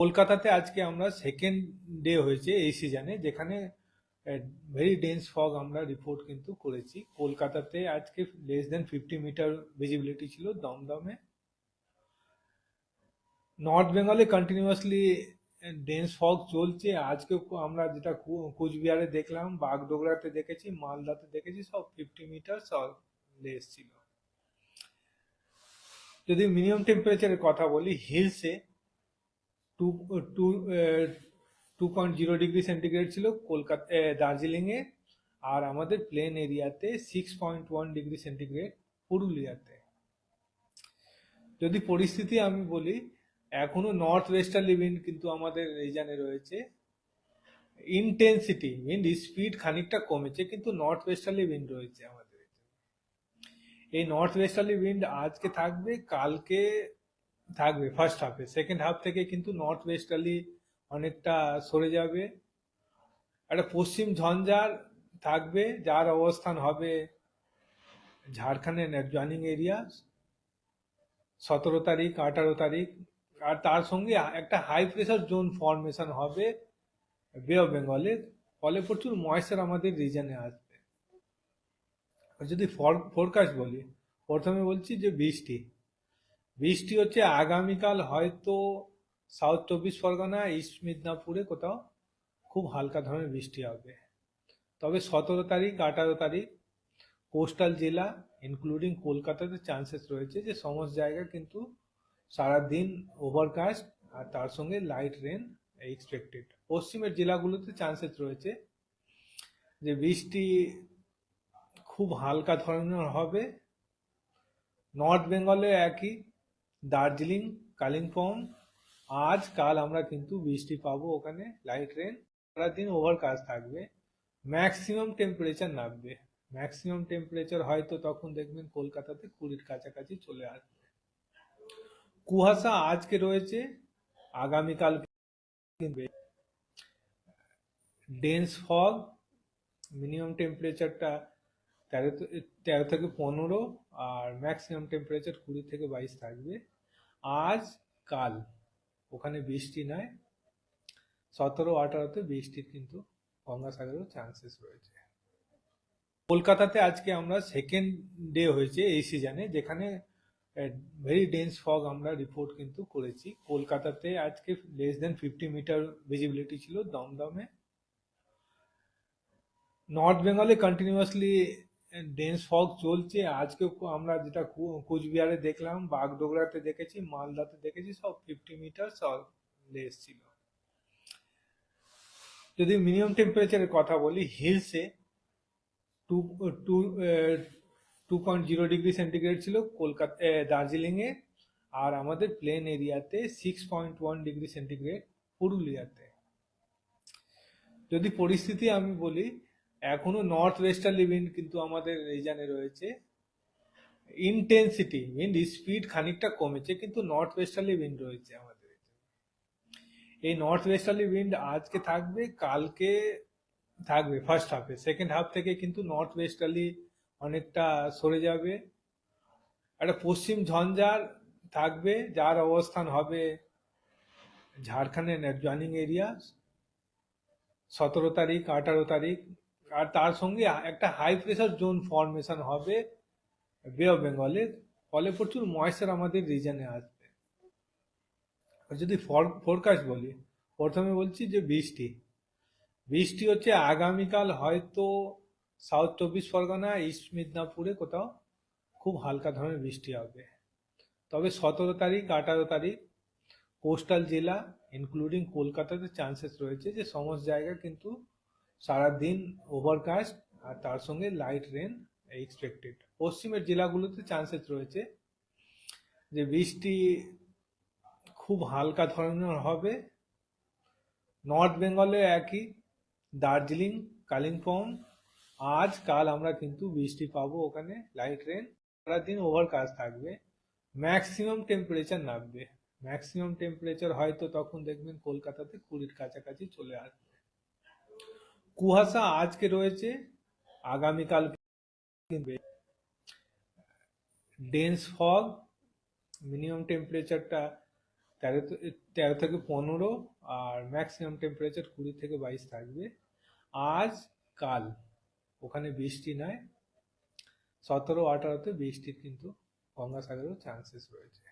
কলকাতাতে আজকে আমরা সেকেন্ড ডে হয়েছে এই সিজনে যেখানে ভেরি ডেন্স ফগ আমরা রিপোর্ট কিন্তু করেছি। কলকাতাতে আজকে less than fifty meter visibility ছিল, দমদমে। নর্থ বেঙ্গলে কন্টিনিউয়াসলি ডেন্স ফগ চলছে। আজকে আমরা যেটা কুচবিহারে দেখলাম, বাগডোগরাতে দেখেছি, মালদাতে দেখেছি, সব ফিফটি মিটার সব লেস ছিল। যদি মিনিমাম টেম্পারেচারের কথা বলি, হিলসে two two two point zero degree centigrade ছিল কলকাতা দার্জিলিংয়ে। আর আমাদের প্লেন এরিয়াতে six point one degree centigrade পুরুলিয়াতে। যদি পরিস্থিতি আমি বলি, এখনও নর্থ ওয়েস্টার্লি উইন্ড কিন্তু আমাদের রিজানে রয়েছে। ইন্টেন্সিটি উইন্ড স্পিড খানিকটা কমেছে, কিন্তু নর্থ ওয়েস্টার্লি উইন্ড রয়েছে আমাদের। এই নর্থ ওয়েস্টার্লি উইন্ড আজকে থাকবে, কালকে থাকবে ফার্স্ট হাফে সেকেন্ড হাফ থেকে কিন্তু নর্থ ওয়েস্টার্লি অনেকটা সরে যাবে। একটা পশ্চিম ঝঞ্ঝার থাকবে, যার অবস্থান হবে ঝাড়খণ্ডের জয়নিং এরিয়া সতেরো তারিখ, আঠারো তারিখ। আর তার সঙ্গে একটা হাই প্রেশার জোন ফর্মেশন হবে বে অফ বেঙ্গলে ফলে প্রচুর ময়েশ্চার আমাদের রিজনে আসবে। যদি ফোরকাস্ট বলি, প্রথমে বলছি যে বৃষ্টি। বৃষ্টি হচ্ছে, আগামীকাল হয়তো সাউথ চব্বিশ পরগনা ইস্ট মিদনাপুরে কোথাও খুব হালকা ধরনের বৃষ্টি হবে। তবে সতেরো তারিখ, আঠারো তারিখ কোস্টাল জেলা ইনক্লুডিং কলকাতাতে চান্সেস রয়েছে যে সমস্ত জায়গা কিন্তু সারাদিন ওভারকাস্ট আর তার সঙ্গে লাইট রেন এক্সপেক্টেড পশ্চিমের জেলাগুলোতে চান্সেস রয়েছে যে বৃষ্টি খুব হালকা ধরনের হবে। নর্থ বেঙ্গলে একই দার্জিলিং, কালিম্পং, আজ কাল আমরা কিন্তু বৃষ্টি পাবো ওখানে লাইট রেন সারাদিন ওভারকাস্ট থাকবে ম্যাক্সিমাম টেম্পারেচার নামবে ম্যাক্সিমাম টেম্পারেচার হয়তো তখন দেখবেন কলকাতাতে কুড়ির কাছাকাছি চলে আসবে। কুয়াশা আজকে রয়েছে, আগামীকাল ডেন্স ফগ মিনিমাম টেম্পারেচারটা তেরো তেরো থেকে পনেরো আর ম্যাক্সিমাম টেম্পারেচার কুড়ি থেকে বাইশ থাকবে। আজ, কাল। ওখানে বৃষ্টি নয় সতেরো আঠারোতে বৃষ্টির কিন্তু গঙ্গাসাগরেও চান্সেস রয়েছে। কলকাতাতে আজকে আমরা সেকেন্ড ডে হয়েছে এই সিজনে যেখানে ভেরি ডেন্স ফগ আমরা রিপোর্ট কিন্তু করেছি। কলকাতাতে আজকে less than fifty meter visibility ছিল দমদমে। নর্থ বেঙ্গলে কন্টিনিউয়াসলি ডেন্স ফগ চলছে। আজকে আমরা যেটা কুচবিহারে দেখলাম, বাগডোগরাতে দেখেছি, মালদাতে দেখেছি, সব ফিফটি মিটার সব লেস ছিল যদি মিনিমাম টেম্পারেচারের কথা বলি হিলসে two two two point zero degree centigrade ছিল, কলকাতা দার্জিলিংয়ে। আর আমাদের প্লেন এরিয়াতে six point one degree centigrade পুরুলিয়াতে। যদি পরিস্থিতি আমি বলি এখনও নর্থ ওয়েস্টার্লি উইন্ড কিন্তু আমাদের রিজানে রয়েছে। ইন্টেন্সিটি উইন্ড স্পিড খানিকটা কমেছে, কিন্তু নর্থ ওয়েস্টার্লি উইন্ড রয়েছে আমাদের এই নর্থ ওয়েস্টার্লি উইন্ড আজকে থাকবে, কালকে থাকবে ফার্স্ট হাফে সেকেন্ড হাফ থেকে কিন্তু নর্থ ওয়েস্টার্লি অনেকটা সরে যাবে। একটা পশ্চিম ঝঞ্ঝার থাকবে, যার অবস্থান হবে ঝাড়খণ্ডের জয়নিং এরিয়া সতেরো তারিখ, আঠারো তারিখ আর তার সঙ্গে একটা হাই প্রেশার জোন ফর্মেশন হবে বে অফ বেঙ্গলে ফলে প্রচুর ময়েশ্চার আমাদের রিজনে আসবে। আর যদি ফোরকাস্ট বলি, প্রথমে বলছি যে বৃষ্টি। বৃষ্টি হচ্ছে আগামীকাল হয়তো সাউথ চব্বিশ পরগনা ইস্ট মিদনাপুরে কোথাও খুব হালকা ধরনের বৃষ্টি হবে। তবে সতেরো তারিখ, আঠারো তারিখ কোস্টাল জেলা ইনক্লুডিং কলকাতাতে চান্সেস রয়েছে যে সমস্ত জায়গা কিন্তু সারাদিন ওভারকাস্ট আর তার সঙ্গে লাইট রেন এক্সপেক্টেড পশ্চিমের জেলাগুলোতে চান্সেস রয়েছে যে বৃষ্টি খুব হালকা ধরনের হবে। নর্থ বেঙ্গলে একই দার্জিলিং কালিম্পং আজ কাল আমরা কিন্তু বৃষ্টি পাবো ওখানে লাইট রেন সারাদিন ওভারকাস্ট থাকবে ম্যাক্সিমাম টেম্পারেচার নামবে। ম্যাক্সিমাম টেম্পারেচার হয়তো তখন দেখবেন কলকাতাতে কুড়ির কাছাকাছি চলে আসবে কুয়াশা আজকে রয়েছে, আগামীকাল ডেন্স ফগ মিনিমাম টেম্পারেচারটা তেরো তেরো থেকে পনেরো আর ম্যাক্সিমাম টেম্পারেচার কুড়ি থেকে বাইশ থাকবে। আজ, কাল, ওখানে বৃষ্টি নয়, সতেরো আঠারোতে বৃষ্টির কিন্তু গঙ্গাসাগরেও চান্সেস রয়েছে।